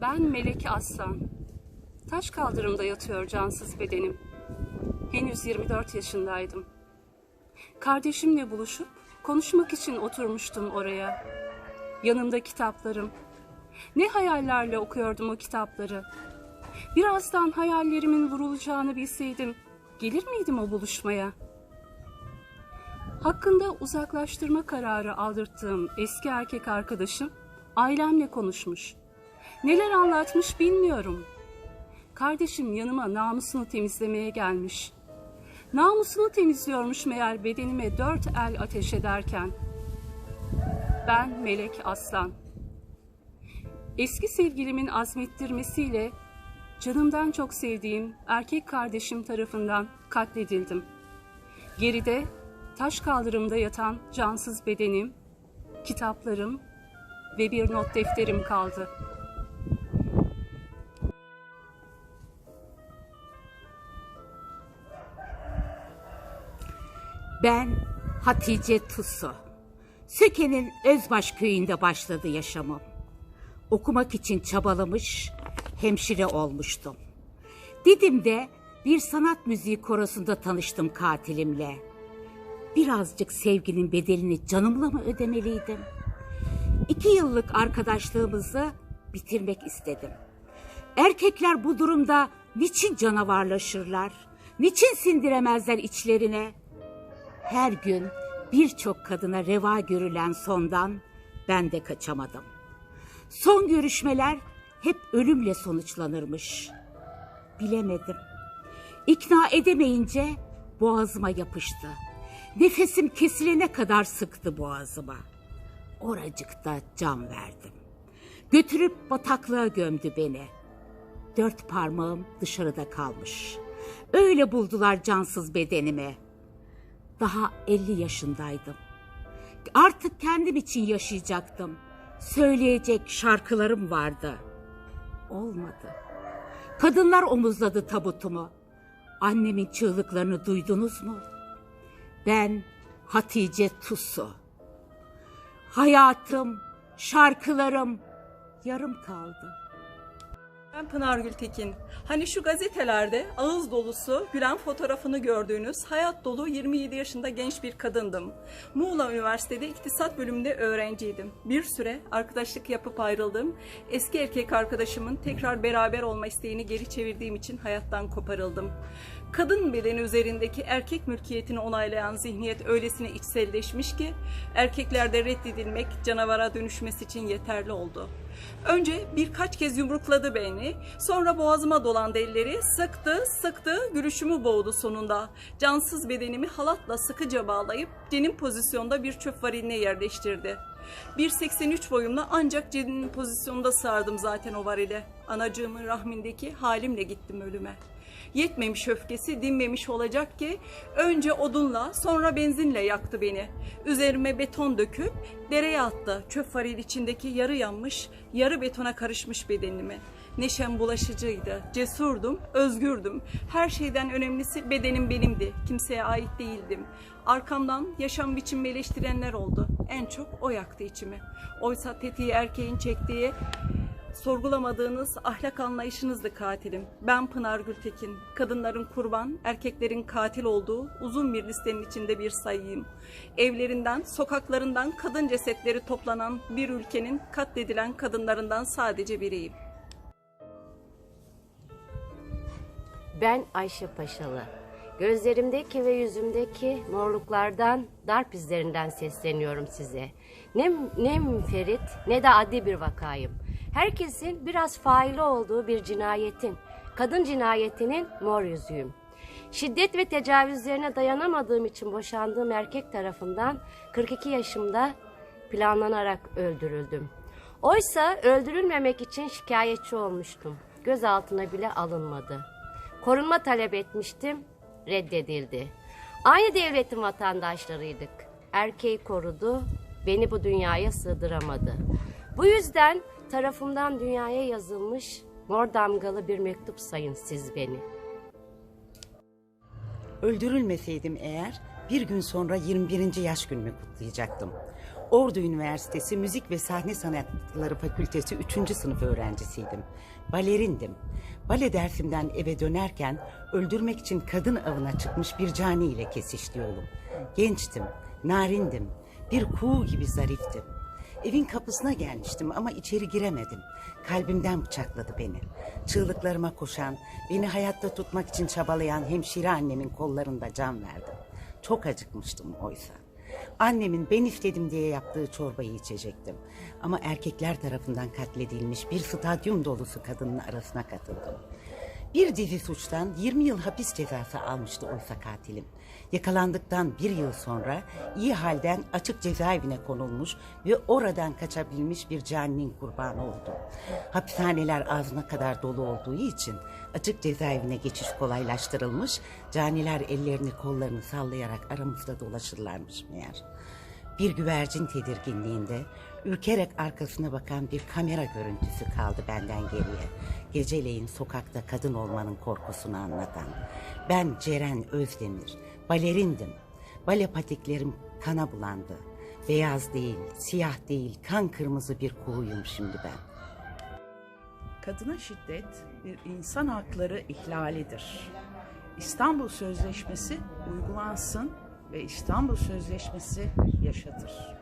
Ben Melek Aslan. Taş kaldırımda yatıyor cansız bedenim. Henüz 24 yaşındaydım. Kardeşimle buluşup konuşmak için oturmuştum oraya. Yanımda kitaplarım. Ne hayallerle okuyordum o kitapları. Birazdan hayallerimin vurulacağını bilseydim gelir miydim o buluşmaya? Hakkında uzaklaştırma kararı aldırttığım eski erkek arkadaşım ailemle konuşmuş. Neler anlatmış bilmiyorum. Kardeşim yanıma namusunu temizlemeye gelmiş. Namusunu temizliyormuş meğer bedenime dört el ateş ederken. Ben Melek Aslan. Eski sevgilimin azmettirmesiyle canımdan çok sevdiğim erkek kardeşim tarafından katledildim. Geride taş kaldırımda yatan cansız bedenim, kitaplarım ve bir not defterim kaldı. Ben Hatice Tusu. Söke'nin Özbaş köyünde başladı yaşamım. Okumak için çabalamış, hemşire olmuştum. Didim'de bir sanat müziği korosunda tanıştım katilimle. Birazcık sevginin bedelini canımla mı ödemeliydim? İki yıllık arkadaşlığımızı bitirmek istedim. Erkekler bu durumda niçin canavarlaşırlar? Niçin sindiremezler içlerine? Her gün birçok kadına reva görülen sondan ben de kaçamadım. Son görüşmeler hep ölümle sonuçlanırmış. Bilemedim. İkna edemeyince boğazıma yapıştı. Nefesim kesilene kadar sıktı boğazıma. Oracıkta can verdim. Götürüp bataklığa gömdü beni. Dört parmağım dışarıda kalmış. Öyle buldular cansız bedenimi. Daha 50 yaşındaydım. Artık kendim için yaşayacaktım. Söyleyecek şarkılarım vardı. Olmadı. Kadınlar omuzladı tabutumu. Annemin çığlıklarını duydunuz mu? Ben Hatice Tusu. Hayatım, şarkılarım yarım kaldı. Ben Pınar Gültekin. Hani şu gazetelerde ağız dolusu gülen fotoğrafını gördüğünüz hayat dolu 27 yaşında genç bir kadındım. Muğla Üniversitede İktisat bölümünde öğrenciydim. Bir süre arkadaşlık yapıp ayrıldım. Eski erkek arkadaşımın tekrar beraber olma isteğini geri çevirdiğim için hayattan koparıldım. Kadın bedeni üzerindeki erkek mülkiyetini onaylayan zihniyet öylesine içselleşmiş ki erkeklerde reddedilmek canavara dönüşmesi için yeterli oldu. Önce birkaç kez yumrukladı beni, sonra boğazıma dolandı elleri, sıktı, sıktı, gülüşümü boğdu sonunda. Cansız bedenimi halatla sıkıca bağlayıp cenin pozisyonda bir çöp variline yerleştirdi. 1.83 boyumla ancak cenin pozisyonunda sığardım zaten o varile. Anacığımın rahmindeki halimle gittim ölüme. Yetmemiş öfkesi dinmemiş olacak ki önce odunla sonra benzinle yaktı beni. Üzerime beton döküp dereye attı. Çöp varil içindeki yarı yanmış, yarı betona karışmış bedenimi. Neşem bulaşıcıydı, cesurdum, özgürdüm. Her şeyden önemlisi bedenim benimdi, kimseye ait değildim. Arkamdan yaşam biçimimi eleştirenler oldu. En çok o yaktı içimi. Oysa tetiği erkeğin çektiği Sorgulamadığınız ahlak anlayışınızdı katilim. Ben Pınar Gültekin. Kadınların kurban, erkeklerin katil olduğu uzun bir listenin içinde bir sayıyım. Evlerinden, sokaklarından kadın cesetleri toplanan bir ülkenin katledilen kadınlarından sadece biriyim. Ben Ayşe Paşalı. Gözlerimdeki ve yüzümdeki morluklardan, darp izlerinden sesleniyorum size. Ne, ne münferit ne de adli bir vakayım. Herkesin biraz faili olduğu bir cinayetin, kadın cinayetinin mor yüzüğüm. Şiddet ve tecavüzlerine dayanamadığım için boşandığım erkek tarafından 42 yaşımda planlanarak öldürüldüm. Oysa öldürülmemek için şikayetçi olmuştum. Gözaltına bile alınmadı. Korunma talep etmiştim, reddedildi. Aynı devletin vatandaşlarıydık. Erkeği korudu, beni bu dünyaya sığdıramadı. Bu yüzden tarafımdan dünyaya yazılmış mor damgalı bir mektup sayın siz beni. Öldürülmeseydim eğer Bir gün sonra 21. yaş günümü kutlayacaktım. Ordu Üniversitesi Müzik ve Sahne Sanatları Fakültesi 3. sınıf öğrencisiydim. Balerindim. Bale dersimden eve dönerken öldürmek için kadın avına çıkmış bir cani ile kesişti yolum. Gençtim, narindim, bir kuğu gibi zariftim. Evin kapısına gelmiştim ama içeri giremedim. Kalbimden bıçakladı beni. Çığlıklarıma koşan, beni hayatta tutmak için çabalayan hemşire annemin kollarında can verdim. Çok acıkmıştım oysa. Annemin ben istedim diye yaptığı çorbayı içecektim. Ama erkekler tarafından katledilmiş bir stadyum dolusu kadının arasına katıldım. Bir dizi suçtan 20 yıl hapis cezası almıştı oysa katilim. Yakalandıktan bir yıl sonra iyi halden açık cezaevine konulmuş ve oradan kaçabilmiş bir caninin kurbanı oldum. Hapishaneler ağzına kadar dolu olduğu için açık cezaevine geçiş kolaylaştırılmış, caniler ellerini kollarını sallayarak aramızda dolaşırlarmış meğer. Bir güvercin tedirginliğinde ürkerek arkasına bakan bir kamera görüntüsü kaldı benden geriye. Geceleyin sokakta kadın olmanın korkusunu anlatan. Ben Ceren Özdemir, balerindim. Bale patiklerim kana bulandı. Beyaz değil, siyah değil, kan kırmızı bir kuğuyum şimdi ben. Kadına şiddet bir insan hakları ihlalidir. İstanbul Sözleşmesi uygulansın ve İstanbul Sözleşmesi yaşatır.